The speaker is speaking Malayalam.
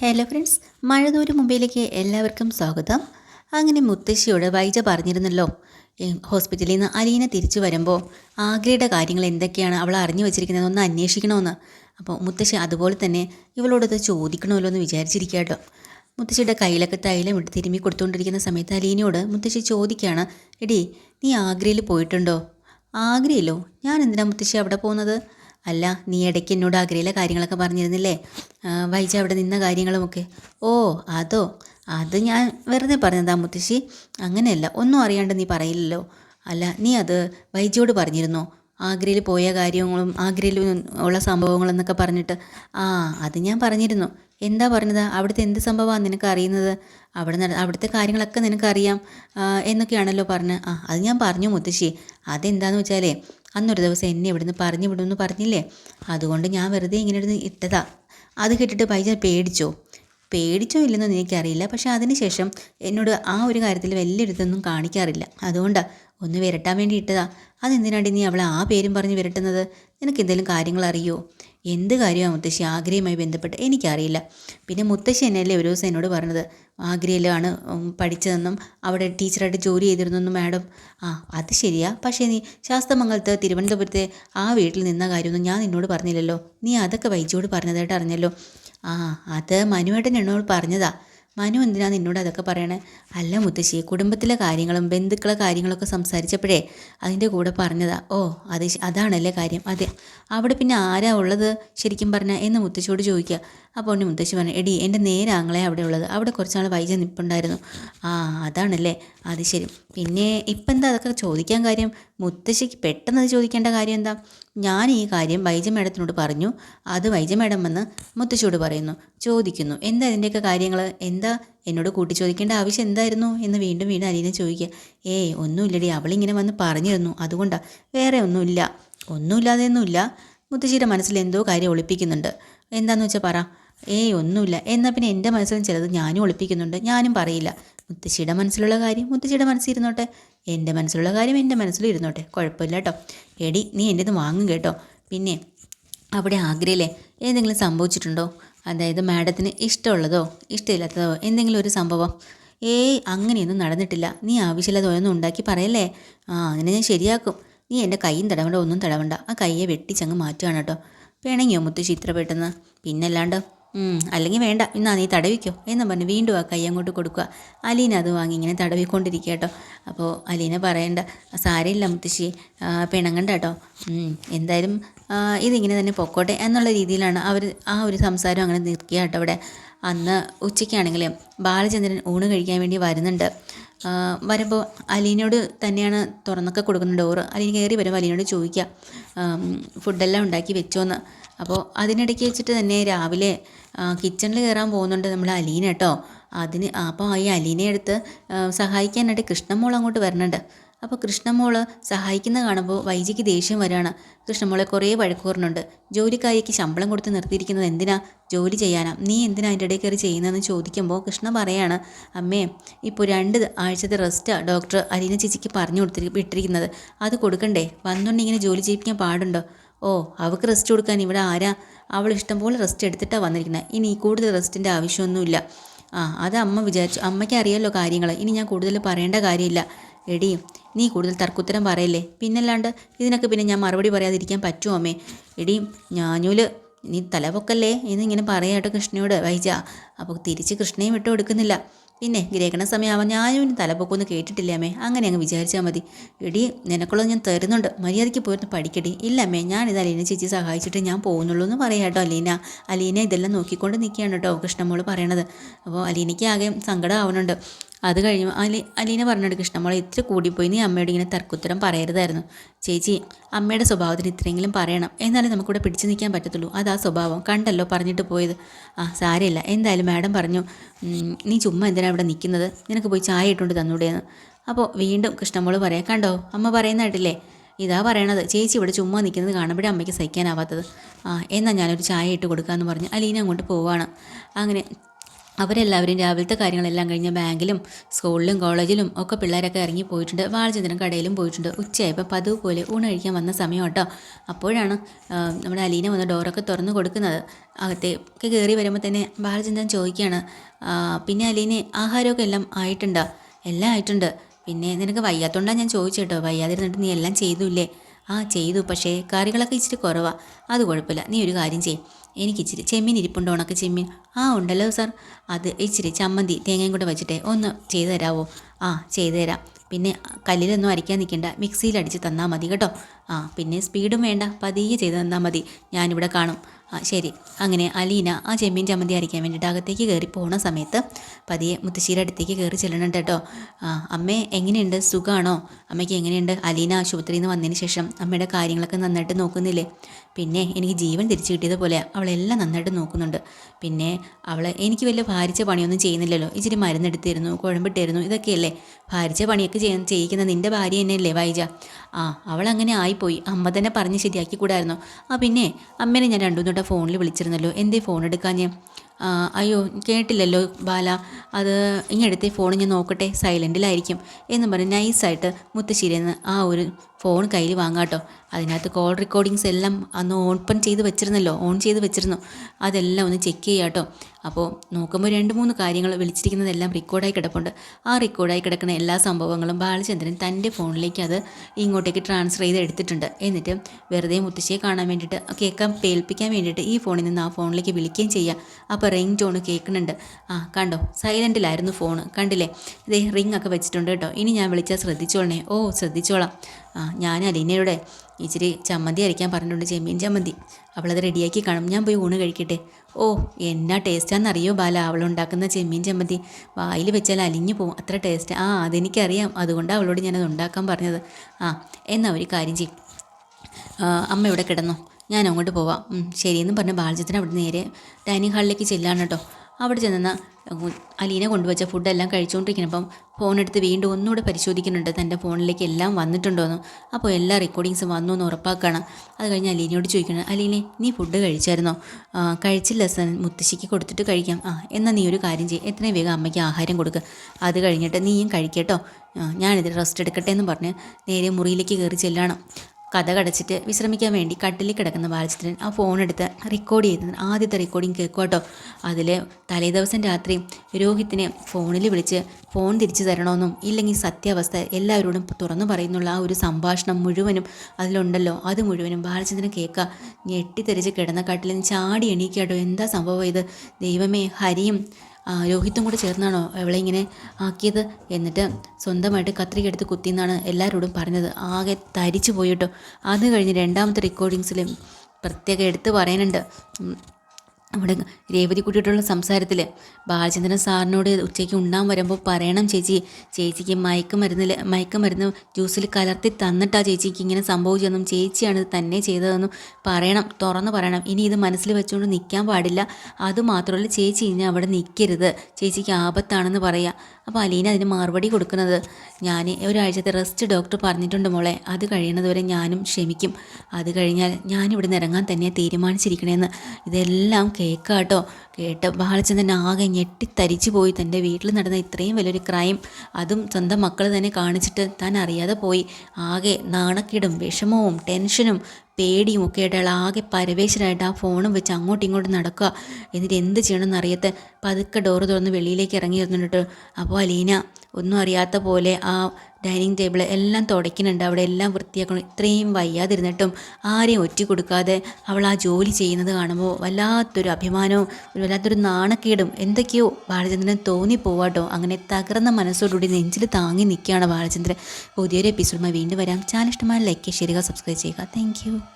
ഹലോ ഫ്രണ്ട്സ് മഴതൂര് മുംബൈയിലേക്ക് എല്ലാവർക്കും സ്വാഗതം. അങ്ങനെ മുത്തശ്ശിയോട് വൈജ പറഞ്ഞിരുന്നല്ലോ ഹോസ്പിറ്റലിൽ നിന്ന് അലീന തിരിച്ചു വരുമ്പോൾ ആഗ്രയുടെ കാര്യങ്ങൾ എന്തൊക്കെയാണ് അവൾ അറിഞ്ഞു വെച്ചിരിക്കുന്നത് ഒന്ന് അന്വേഷിക്കണമെന്ന് അപ്പോൾ മുത്തശ്ശി അതുപോലെ തന്നെ ഇവളോടത് ചോദിക്കണമല്ലോ എന്ന് വിചാരിച്ചിരിക്കുക കേട്ടോ മുത്തശ്ശിയുടെ കയ്യിലൊക്കെ തൈലം ഇട്ട് തിരുമ്മി കൊടുത്തുകൊണ്ടിരിക്കുന്ന സമയത്ത് അലീനയോട് മുത്തശ്ശി ചോദിക്കുകയാണ് എടി നീ ആഗ്രയിൽ പോയിട്ടുണ്ടോ? ആഗ്രയിലോ? ഞാൻ എന്തിനാണ് മുത്തശ്ശി അവിടെ പോകുന്നത്? അല്ല നീ ഇടയ്ക്ക് എന്നോട് ആഗ്രയിലെ കാര്യങ്ങളൊക്കെ പറഞ്ഞിരുന്നില്ലേ? വൈജ അവിടെ നിന്ന കാര്യങ്ങളുമൊക്കെ. ഓ അതോ? അത് ഞാൻ വെറുതെ പറഞ്ഞതാ മുത്തശ്ശി. അങ്ങനെയല്ല ഒന്നും അറിയാണ്ട് നീ പറയില്ലല്ലോ. അല്ല നീ അത് വൈജയോട് പറഞ്ഞിരുന്നോ? ആഗ്രയിൽ പോയ കാര്യങ്ങളും ആഗ്രയിൽ ഉള്ള സംഭവങ്ങളെന്നൊക്കെ പറഞ്ഞിട്ട്. ആ അത് ഞാൻ പറഞ്ഞിരുന്നു. എന്താ പറഞ്ഞത്? അവിടുത്തെ എന്ത് സംഭവമാണ് നിനക്ക് അറിയുന്നത്? അവിടെ അവിടുത്തെ കാര്യങ്ങളൊക്കെ നിനക്കറിയാം എന്നൊക്കെയാണല്ലോ പറഞ്ഞ്. ആ അത് ഞാൻ പറഞ്ഞു മുത്തശ്ശി. അതെന്താന്ന് വെച്ചാലേ അന്നൊരു ദിവസം എന്നെ ഇവിടുന്ന് പറഞ്ഞു വിടുമെന്ന് പറഞ്ഞില്ലേ? അതുകൊണ്ട് ഞാൻ വെറുതെ ഇങ്ങനെ ഇരുന്ന് ഇട്ടതാ. അത് കേട്ടിട്ട് പൈസ പേടിച്ചോ? പേടിച്ചോ ഇല്ലെന്നൊന്നും എനിക്കറിയില്ല. പക്ഷേ അതിനുശേഷം എന്നോട് ആ ഒരു കാര്യത്തിൽ വലിയ ഇതൊന്നും കാണിക്കാറില്ല. അതുകൊണ്ടാണ് ഒന്ന് വിരട്ടാൻ വേണ്ടി ഇട്ടതാ. അതെന്തിനാണ് നീ അവളെ ആ പേരും പറഞ്ഞ് വിരട്ടുന്നത്? നിനക്ക് എന്തെങ്കിലും കാര്യങ്ങൾ അറിയോ? എന്ത് കാര്യമാണ് മുത്തശ്ശി? ആഗ്രയുമായി ബന്ധപ്പെട്ട്. എനിക്കറിയില്ല. പിന്നെ മുത്തശ്ശി എന്നല്ലേ ഒരു ദിവസം എന്നോട് പറഞ്ഞത്. ആഗ്രയിലാണ് പഠിച്ചതെന്നും അവിടെ ടീച്ചറായിട്ട് ജോലി ചെയ്തിരുന്നെന്നും മാഡം. ആ അത് ശരിയാ. പക്ഷേ നീ ശാസ്തമംഗലത്ത് തിരുവനന്തപുരത്തെ ആ വീട്ടിൽ നിന്ന കാര്യമൊന്നും ഞാൻ നിന്നോട് പറഞ്ഞില്ലല്ലോ. നീ അതൊക്കെ വൈജിയോട് പറഞ്ഞതായിട്ട് അറിഞ്ഞല്ലോ. ആ അത് മനുവേട്ടൻ എന്നോട് പറഞ്ഞതാ. മനു എന്തിനാ നിന്നോട് അതൊക്കെ പറയണേ? അല്ല മുത്തശ്ശി കുടുംബത്തിലെ കാര്യങ്ങളും ബന്ധുക്കളെ കാര്യങ്ങളൊക്കെ സംസാരിച്ചപ്പോഴേ അതിന്റെ കൂടെ പറഞ്ഞതാ. ഓ അത് അതാണല്ലേ കാര്യം. അതെ അവിടെ പിന്നെ ആരാ ഉള്ളത് ശരിക്കും പറഞ്ഞാൽ എന്ന് മുത്തശ്ശിയോട് ചോദിക്കുക അപ്പോൾ ഉണ്ണി മുത്തശ്ശി പറഞ്ഞു എടി എന്റെ നേരെ ആങ്ങളെ അവിടെ ഉള്ളത്. അവിടെ കുറച്ചാൾ വൈജ നിപ്പുണ്ടായിരുന്നു. ആ അതാണല്ലേ. അത് ശരി. പിന്നെ ഇപ്പം എന്താ അതൊക്കെ ചോദിക്കാൻ കാര്യം? മുത്തശ്ശിക്ക് പെട്ടെന്ന് അത് ചോദിക്കേണ്ട കാര്യം എന്താ? ഞാൻ ഈ കാര്യം വൈജ മേഡത്തിനോട് പറഞ്ഞു. അത് വൈജ മേഡം വന്ന് മുത്തശ്ശിയോട് പറയുന്നു. ചോദിക്കുന്നു എന്താ ഇതിന്റെയൊക്കെ കാര്യങ്ങൾ എന്താ എന്നോട് കൂട്ടി ചോദിക്കേണ്ട ആവശ്യം എന്തായിരുന്നു? എന്ന് വീണ്ടും വീണ്ടും അലീന ചോദിക്കുക ഏയ് ഒന്നുമില്ലടി. അവളിങ്ങനെ വന്ന് പറഞ്ഞിരുന്നു. അതുകൊണ്ടാണ് വേറെ ഒന്നുമില്ല. ഒന്നുമില്ലാതെയൊന്നുമില്ല. മുത്തശ്ശിയുടെ മനസ്സിൽ എന്തോ കാര്യം ഒളിപ്പിക്കുന്നുണ്ട്. എന്താന്ന് വെച്ചാൽ പറ. ഏയ് ഒന്നുമില്ല. എന്നാൽ പിന്നെ എന്റെ മനസ്സിലും ചിലത് ഞാനും ഒളിപ്പിക്കുന്നുണ്ട്. ഞാനും പറയില്ല. മുത്തശ്ശിയുടെ മനസ്സിലുള്ള കാര്യം മുത്തശ്ശിയുടെ മനസ്സിൽ ഇരുന്നോട്ടെ എന്റെ മനസ്സിലുള്ള കാര്യം എന്റെ മനസ്സിലും ഇരുന്നോട്ടെ കുഴപ്പമില്ല കേട്ടോ. എടി നീ എന്റെ ഇത് വാങ്ങും കേട്ടോ. പിന്നെ അവിടെ ആഗ്രയിലെ എന്തെങ്കിലും സംഭവിച്ചിട്ടുണ്ടോ? അതായത് മാഡത്തിന് ഇഷ്ടമുള്ളതോ ഇഷ്ടമില്ലാത്തതോ എന്തെങ്കിലും ഒരു സംഭവം? ഏയ് അങ്ങനെയൊന്നും നടന്നിട്ടില്ല. നീ ആവശ്യമില്ലാതെ ഓരോന്നും ഉണ്ടാക്കി പറയല്ലേ? ആ അങ്ങനെ ഞാൻ ശരിയാക്കും. നീ എന്റെ കൈയും തടവണ്ട ഒന്നും തടവണ്ട. ആ കയ്യെ വെട്ടിച്ചങ്ങ് മാറ്റുകയാണ് കേട്ടോ. പിണങ്ങിയോ മുത്തശ്ശി ഇത്ര പെട്ടെന്ന്? പിന്നല്ലാണ്ട്? അല്ലെങ്കിൽ വേണ്ട. എന്നാ നീ തടവിക്കോ? എന്ന് പറഞ്ഞ് വീണ്ടും ആ കൈ അങ്ങോട്ട് കൊടുക്കുക. അലീന അത് വാങ്ങി ഇങ്ങനെ തടവിക്കൊണ്ടിരിക്കുക കേട്ടോ. അപ്പോൾ അലീന പറയണ്ട സാരയില്ല മുത്തശ്ശി. പിണങ്ങണ്ട കേട്ടോ. എന്തായാലും ഇതിങ്ങനെ തന്നെ പൊക്കോട്ടെ എന്നുള്ള രീതിയിലാണ് അവർ ആ ഒരു സംസാരം അങ്ങനെ നിൽക്കുക കേട്ടോ അവിടെ അന്ന് ഉച്ചയ്ക്കാണെങ്കിൽ ബാലചന്ദ്രൻ ഊണ് കഴിക്കാൻ വേണ്ടി വരുന്നുണ്ട്. വരുമ്പോൾ അലീനയോട് തന്നെയാണ് തുറന്നൊക്കെ കൊടുക്കുന്ന ഡോറ്. അലീന കയറി വരുമ്പോൾ അലീനയോട് ചോദിക്കുക ഫുഡെല്ലാം ഉണ്ടാക്കി വെച്ചോന്ന്. അപ്പോൾ അതിനിടയ്ക്ക് വെച്ചിട്ട് തന്നെ രാവിലെ കിച്ചണിൽ കയറാൻ പോകുന്നുണ്ട് നമ്മൾ അലീന കേട്ടോ അതിന് അപ്പോൾ ഈ അലീനെ എടുത്ത് സഹായിക്കാനായിട്ട് കൃഷ്ണമോൾ അങ്ങോട്ട് വരണുണ്ട്. അപ്പോൾ കൃഷ്ണമോൾ സഹായിക്കുന്ന കാണുമ്പോൾ വൈജിക്ക് ദേഷ്യം വരികയാണ് കൃഷ്ണമോളെ കുറേ വഴക്കൂറിനുണ്ട് ജോലിക്കാരിക്ക് ശമ്പളം കൊടുത്ത് നിർത്തിയിരിക്കുന്നത് എന്തിനാ? ജോലി ചെയ്യാനാ. നീ എന്തിനാ അതിന്റെ ഇടയിൽ കയറി ചെയ്യുന്നതെന്ന് ചോദിക്കുമ്പോൾ കൃഷ്ണ പറയാണ് അമ്മേ ഇപ്പോൾ രണ്ട് ആഴ്ചത്തെ റെസ്റ്റാണ് ഡോക്ടർ അലീന ചേച്ചിക്ക് പറഞ്ഞു കൊടുത്തി ഇട്ടിരിക്കുന്നത് അത് കൊടുക്കണ്ടേ? വന്നുകൊണ്ട് ഇങ്ങനെ ജോലി ചെയ്യിപ്പിക്കാൻ പാടുണ്ടോ? ഓ അവൾക്ക് റെസ്റ്റ് കൊടുക്കാൻ ഇവിടെ ആരാ? അവൾ ഇഷ്ടം പോലെ റെസ്റ്റ് എടുത്തിട്ടാണ് വന്നിരിക്കുന്നത് ഇനി കൂടുതൽ റെസ്റ്റിന്റെ ആവശ്യമൊന്നുമില്ല. ആ അത് അമ്മ വിചാരിച്ചു. അമ്മയ്ക്ക് അറിയാമല്ലോ കാര്യങ്ങൾ ഇനി ഞാൻ കൂടുതൽ പറയേണ്ട കാര്യമില്ല. എടി നീ കൂടുതൽ തർക്കുത്തരം പറയല്ലേ? പിന്നല്ലാണ്ട് ഇതിനൊക്കെ പിന്നെ ഞാൻ മറുപടി പറയാതിരിക്കാൻ പറ്റുമോ അമ്മേ? എടി ഞാനൂൽ നീ തലപൊക്കല്ലേ എന്നിങ്ങനെ പറയാട്ടോ കൃഷ്ണയോട് വൈജ. അപ്പോൾ തിരിച്ച് കൃഷ്ണയും വിട്ടു കൊടുക്കുന്നില്ല. പിന്നെ ഗ്രഹണ സമയമാവാൻ ഞാനും തലപൊക്കൊന്ന് കേട്ടിട്ടില്ല അമ്മേ? അങ്ങനെ അങ്ങ് വിചാരിച്ചാൽ മതി. എടി നിനക്കുള്ളത് ഞാൻ തരുന്നുണ്ട്. മര്യാദയ്ക്ക് പോയിട്ട് പഠിക്കടി. ഇല്ല അമ്മേ ഞാനിത് അലീന ചേച്ചി സഹായിച്ചിട്ട് ഞാൻ പോകുന്നുള്ളൂ എന്ന് പറയാം കേട്ടോ അലീന. അലീന ഇതെല്ലാം നോക്കിക്കൊണ്ട് നിൽക്കുകയാണ് കേട്ടോ കൃഷ്ണമോൾ പറയണത്. അപ്പോൾ അലീനയ്ക്ക് ആകെ സങ്കടം ആവുന്നുണ്ട് അത് കഴിഞ്ഞു അലി അലീന പറഞ്ഞോട് കൃഷ്ണമോളെ ഇത്ര കൂടിപ്പോയി. നീ അമ്മയോട് ഇങ്ങനെ തർക്കുത്തരം പറയരുതായിരുന്നു. ചേച്ചി അമ്മയുടെ സ്വഭാവത്തിന് ഇത്രയെങ്കിലും പറയണം. എന്നാലേ നമുക്കിവിടെ പിടിച്ചു നിൽക്കാൻ പറ്റത്തുള്ളൂ. അത് ആ സ്വഭാവം. കണ്ടല്ലോ പറഞ്ഞിട്ട് പോയത്. ആ സാരമില്ല. എന്തായാലും മാഡം പറഞ്ഞു നീ ചുമ്മാ എന്തിനാണ് ഇവിടെ നിൽക്കുന്നത്? നിനക്ക് പോയി ചായ ഇട്ടുകൊണ്ട് തന്നൂടെയെന്ന് അപ്പോൾ വീണ്ടും കൃഷ്ണമോൾ പറയാം കണ്ടോ? അമ്മ പറയുന്നതായിട്ടില്ലേ ഇതാ പറയണത്. ചേച്ചി ഇവിടെ ചുമ്മാ നിൽക്കുന്നത് കാണുമ്പോഴേ അമ്മയ്ക്ക് സഹിക്കാനാവാത്തത്. ആ എന്നാൽ ഞാനൊരു ചായ ഇട്ട് കൊടുക്കാമെന്ന് പറഞ്ഞ് അലീന അങ്ങോട്ട് പോവാണ്. അങ്ങനെ അവരെല്ലാവരും രാവിലത്തെ കാര്യങ്ങളെല്ലാം കഴിഞ്ഞ് ബാങ്കിലും സ്കൂളിലും കോളേജിലും ഒക്കെ പിള്ളേരൊക്കെ ഇറങ്ങി പോയിട്ടുണ്ട്. വാഴചന്ദ്രൻ കടയിലും പോയിട്ടുണ്ട്. ഉച്ചയായപ്പോൾ പതിവ് പോലെ ഊണ് കഴിക്കാൻ വന്ന സമയം കേട്ടോ. അപ്പോഴാണ് നമ്മുടെ അലീന വന്ന് ഡോറൊക്കെ തുറന്നു കൊടുക്കുന്നത്. അകത്തേക്ക് കയറി വരുമ്പോൾ തന്നെ ബാലചന്ദ്രൻ ചോദിക്കുകയാണ് പിന്നെ അലീനെ ആഹാരമൊക്കെ എല്ലാം ആയിട്ടുണ്ടോ? എല്ലാം ആയിട്ടുണ്ട്. പിന്നെ നിനക്ക് വയ്യാത്തോണ്ടാണ് ഞാൻ ചോദിച്ചു കേട്ടോ. വയ്യാതിരുന്നിട്ട് നീ എല്ലാം ചെയ്തുല്ലേ? ആ ചെയ്തു. പക്ഷേ കറികളൊക്കെ ഇച്ചിരി കുറവാണ് അത് കുഴപ്പമില്ല. നീ ഒരു കാര്യം ചെയ്യും. എനിക്ക് ഇച്ചിരി ചെമ്മീൻ ഇരിപ്പുണ്ടോ ഉണക്ക ചെമ്മീൻ? ആ ഉണ്ടല്ലോ സാർ. അത് ഇച്ചിരി ചമ്മന്തി തേങ്ങയും കൂടെ വെച്ചിട്ടേ ഒന്ന് ചെയ്തു തരാമോ ആ ചെയ്തു തരാം പിന്നെ കല്ലിലൊന്നും അരിക്കാൻ നിൽക്കേണ്ട. മിക്സിയിൽ അടിച്ച് തന്നാൽ മതി കേട്ടോ. ആ പിന്നെ സ്പീഡും വേണ്ട. പതിയെ ചെയ്ത് തന്നാൽ മതി. ഞാനിവിടെ കാണും. ആ ശരി. അങ്ങനെ അലീന ആ ചെമ്മീൻ ചമ്മന്തി അരിക്കാൻ വേണ്ടിയിട്ട് അകത്തേക്ക് കയറി പോണ സമയത്ത് പതിയെ മുത്തശ്ശിയുടെ അടുത്തേക്ക് കയറി ചെല്ലണം കേട്ടോ. ആ അമ്മേ എങ്ങനെയുണ്ട്? സുഖമാണോ അമ്മയ്ക്ക് എങ്ങനെയുണ്ട്? അലീന ആശുപത്രിയിൽ നിന്ന് വന്നതിന് ശേഷം അമ്മയുടെ കാര്യങ്ങളൊക്കെ നന്നായിട്ട് നോക്കുന്നില്ലേ? പിന്നെ എനിക്ക് ജീവൻ തിരിച്ചു കിട്ടിയതുപോലെ അവളെല്ലാം നന്നായിട്ട് നോക്കുന്നുണ്ട്. പിന്നെ അവൾ എനിക്ക് വലിയ ഭാരിച്ച പണിയൊന്നും ചെയ്യുന്നില്ലല്ലോ. ഇച്ചിരി മരുന്നെടുത്തിരുന്നു കുഴമ്പിട്ടിരുന്നു ഇതൊക്കെയല്ലേ? ഭാരിച്ച പണിയൊക്കെ ചെയ്യാൻ ചെയ്യിക്കുന്ന നിന്റെ ഭാര്യ തന്നെയല്ലേ വൈജ? ആ അവളങ്ങനെ ആയിപ്പോയി അമ്മ തന്നെ പറഞ്ഞ് ശരിയാക്കി കൂടായിരുന്നു ആ പിന്നെ അമ്മേനെ ഞാൻ രണ്ടു തൊട്ട ഫോണിൽ വിളിച്ചിരുന്നല്ലോ. എന്തേ ഫോൺ എടുക്കാഞ്ഞ്? ഞാൻ അയ്യോ കേട്ടില്ലല്ലോ ബാല. അത് ഇങ്ങെടുത്തേ ഫോൺ ഞാൻ നോക്കട്ടെ. സൈലന്റിലായിരിക്കും എന്ന് പറഞ്ഞ് നൈസായിട്ട് മുത്തശ്ശേരിയെന്ന് ആ ഒരു ഫോൺ കയ്യിൽ വാങ്ങാട്ടോ അതിനകത്ത് കോൾ റെക്കോർഡിങ്സ് എല്ലാം അന്ന് ഓപ്പൺ ചെയ്ത് വെച്ചിരുന്നല്ലോ ഓൺ ചെയ്ത് വെച്ചിരുന്നു. അതെല്ലാം ഒന്ന് ചെക്ക് ചെയ്യാട്ടോ അപ്പോൾ നോക്കുമ്പോൾ രണ്ട് മൂന്ന് കാര്യങ്ങൾ വിളിച്ചിരിക്കുന്നതെല്ലാം റെക്കോർഡായി കിടപ്പുണ്ട്. ആ റെക്കോർഡായി കിടക്കുന്ന എല്ലാ സംഭവങ്ങളും ബാലചന്ദ്രൻ തന്റെ ഫോണിലേക്ക് അത് ഇങ്ങോട്ടേക്ക് ട്രാൻസ്ഫർ ചെയ്ത് എടുത്തിട്ടുണ്ട്. എന്നിട്ട് വെറുതെ മുത്തശ്ശിയെ കാണാൻ വേണ്ടിയിട്ട് കേൾക്കാൻ പേൽപ്പിക്കാൻ വേണ്ടിയിട്ട് ഈ ഫോണിൽ നിന്ന് ആ ഫോണിലേക്ക് വിളിക്കുകയും ചെയ്യാം. അപ്പോൾ റിംഗ് ടോൺ കേൾക്കുന്നുണ്ട്. ആ കണ്ടോ? സൈലന്റിലായിരുന്നു ഫോൺ കണ്ടില്ലേ? ഇതേ റിംഗ് ഒക്കെ വെച്ചിട്ടുണ്ട് കേട്ടോ. ഇനി ഞാൻ വിളിച്ചാൽ ശ്രദ്ധിച്ചോളണേ. ഓ ശ്രദ്ധിച്ചോളാം. ആ ഞാൻ അലീനയുടെ ഇച്ചിരി ചമ്മന്തി അരയ്ക്കാൻ പറഞ്ഞിട്ടുണ്ട് ചെമ്മീൻ ചമ്മന്തി. അവളത് റെഡിയാക്കി കാണും. ഞാൻ പോയി ഊണ് കഴിക്കട്ടെ. ഓ എന്നാ ടേസ്റ്റാണെന്നറിയോ ബാല അവളുണ്ടാക്കുന്ന ചെമ്മീൻ ചമ്മന്തി. വായിൽ വെച്ചാൽ അലിഞ്ഞു പോകും അത്ര ടേസ്റ്റ്. ആ അതെനിക്കറിയാം. അതുകൊണ്ടാണ് അവളോട് ഞാനത് ഉണ്ടാക്കാൻ പറഞ്ഞത്. ആ എന്നാ ഒരു കാര്യം ചെയ്യും. അമ്മ ഇവിടെ കിടന്നു. ഞാൻ അങ്ങോട്ട് പോവാം. ശരിയെന്ന് പറഞ്ഞ് ബാലചന്ദ്രൻ അവിടെ നേരെ ഡൈനിങ് ഹാളിലേക്ക് ചെല്ലാണ് കേട്ടോ അവിടെ ചെന്ന് അലീന കൊണ്ടുവച്ച ഫുഡെല്ലാം കഴിച്ചുകൊണ്ടിരിക്കുന്നപ്പം ഫോൺ എടുത്ത് വീണ്ടും ഒന്നുകൂടെ പരിശോധിക്കുന്നുണ്ട്. തന്റെ ഫോണിലേക്ക് എല്ലാം വന്നിട്ടുണ്ടോ വന്നിട്ടുണ്ടോയെന്ന് അപ്പോൾ എല്ലാ റെക്കോർഡിങ്സും വന്നു എന്ന് ഉറപ്പാക്കണം. അത് കഴിഞ്ഞ് അലീനയോട് ചോദിക്കണം അലീനെ നീ ഫുഡ് കഴിച്ചായിരുന്നോ? കഴിച്ചില്ല സൻ മുത്തശ്ശിക്ക് കൊടുത്തിട്ട് കഴിക്കാം. ആ എന്നാൽ നീ ഒരു കാര്യം ചെയ്യും. എത്രയും വേഗം അമ്മയ്ക്ക് ആഹാരം കൊടുക്കുക അത് കഴിഞ്ഞിട്ട് നീയും കഴിക്കട്ടോ ഞാനിത് റെസ്റ്റ് എടുക്കട്ടെ എന്ന് പറഞ്ഞ് നേരെ മുറിയിലേക്ക് കയറി ചെല്ലണം. കഥ കടച്ചിട്ട് വിശ്രമിക്കാൻ വേണ്ടി കട്ടിലിൽ കിടക്കുന്ന ബാലചന്ദ്രൻ ആ ഫോൺ എടുത്ത് റെക്കോർഡ് ചെയ്തത് ആദ്യത്തെ റെക്കോർഡിങ് കേൾക്കോട്ടോ അതിൽ തലേദിവസം രാത്രി രോഹിത്തിനെ ഫോണിൽ വിളിച്ച് ഫോൺ തിരിച്ചു തരണമെന്നും ഇല്ലെങ്കിൽ സത്യാവസ്ഥ എല്ലാവരോടും തുറന്നു പറയുന്നുള്ള ആ ഒരു സംഭാഷണം മുഴുവനും അതിലുണ്ടല്ലോ. അത് മുഴുവനും ബാലചന്ദ്രൻ കേൾക്കുക ഞെട്ടിത്തെറിച്ച് കിടന്ന കട്ടിലിൽ ചാടി എണീക്കാട്ടോ എന്താ സംഭവം ഇത്? ദൈവമേ ഹരിയും രോഹിത്തും കൂടെ ചേർന്നാണോ അവളെ ഇങ്ങനെ ആക്കിയത്? എന്നിട്ട് സ്വന്തമായിട്ട് കത്രിക എടുത്ത് കുത്തിയെന്നാണ് എല്ലാവരോടും പറഞ്ഞത്. ആകെ തരിച്ചു പോയിട്ടോ അത് കഴിഞ്ഞ് രണ്ടാമത്തെ റെക്കോർഡിങ്സിലും പ്രത്യേകം എടുത്ത് പറയാനുണ്ട്. നമ്മുടെ രേവതി കുട്ടിയോടുള്ള സംസാരത്തിൽ ബാലചന്ദ്രൻ സാറിനോട് ഉച്ചയ്ക്ക് ഉണ്ണാൻ വരുമ്പോൾ പറയണം ചേച്ചി. ചേച്ചിക്ക് മയക്കുമരുന്നിൽ മയക്കുമരുന്ന് ജ്യൂസിൽ കലർത്തി തന്നിട്ടാ ചേച്ചിക്ക് ഇങ്ങനെ സംഭവിച്ചതെന്നും ചേച്ചിയാണ് തന്നെ ചെയ്തതെന്നും പറയണം തുറന്ന് പറയണം. ഇനി ഇത് മനസ്സിൽ വെച്ചുകൊണ്ട് നിൽക്കാൻ പാടില്ല. അതുമാത്രമല്ല ചേച്ചി ഇനി അവിടെ നിൽക്കരുത് ചേച്ചിക്ക് ആപത്താണെന്ന് പറയാം. അപ്പോൾ അലീന അതിന് മറുപടി കൊടുക്കുന്നത് ഞാൻ ഒരാഴ്ചത്തെ റെസ്റ്റ് ഡോക്ടർ പറഞ്ഞിട്ടുണ്ട് മോളെ. അത് കഴിയുന്നതുവരെ ഞാനും ക്ഷമിക്കും. അത് കഴിഞ്ഞാൽ ഞാനിവിടെ നിന്ന് ഇറങ്ങാൻ തന്നെ തീരുമാനിച്ചിരിക്കണേന്ന്. ഇതെല്ലാം കേൾക്കാട്ടോ കേട്ട് ബാലചന്ദ്രൻ ആകെ ഞെട്ടിത്തരിച്ചു പോയി. തന്റെ വീട്ടിൽ നടന്ന ഇത്രയും വലിയൊരു ക്രൈം അതും സ്വന്തം മക്കൾ തന്നെ കാണിച്ചിട്ട് താൻ അറിയാതെ പോയി. ആകെ നാണക്കിടും വിഷമവും ടെൻഷനും പേടിയും ഒക്കെ ആയിട്ട് ആകെ പരവേശനായിട്ട് ആ ഫോണും വെച്ച് അങ്ങോട്ടും ഇങ്ങോട്ടും നടക്കുക. എന്നിട്ട് എന്ത് ചെയ്യണമെന്ന് അറിയാത്ത പതുക്കെ ഡോറ് തുറന്ന് വെളിയിലേക്ക് ഇറങ്ങി ഇരുന്നിട്ട് അപ്പോൾ അലീന ഒന്നും അറിയാത്ത പോലെ ആ ഡൈനിങ് ടേബിൾ എല്ലാം തുടയ്ക്കുന്നുണ്ട്. അവിടെ എല്ലാം വൃത്തിയാക്കണം. ഇത്രയും വയ്യാതിരുന്നിട്ടും ആരെയും ഒറ്റ കൊടുക്കാതെ അവൾ ആ ജോലി ചെയ്യുന്നത് കാണുമ്പോൾ വല്ലാത്തൊരു അഭിമാനവും വല്ലാത്തൊരു നാണക്കേടും എന്തൊക്കെയോ ബാലചന്ദ്രൻ തോന്നിപ്പോവാട്ടോ. അങ്ങനെ തകർന്ന മനസ്സോടുകൂടി നെഞ്ചിൽ താങ്ങി നിൽക്കുകയാണ് ബാലചന്ദ്രൻ. പുതിയൊരു എപ്പിസോഡുമായി വീണ്ടും വരാം. ചാനൽ ഇഷ്ടമായ ലൈക്ക് ചെയ്യുക സബ്സ്ക്രൈബ് ചെയ്യുക. താങ്ക്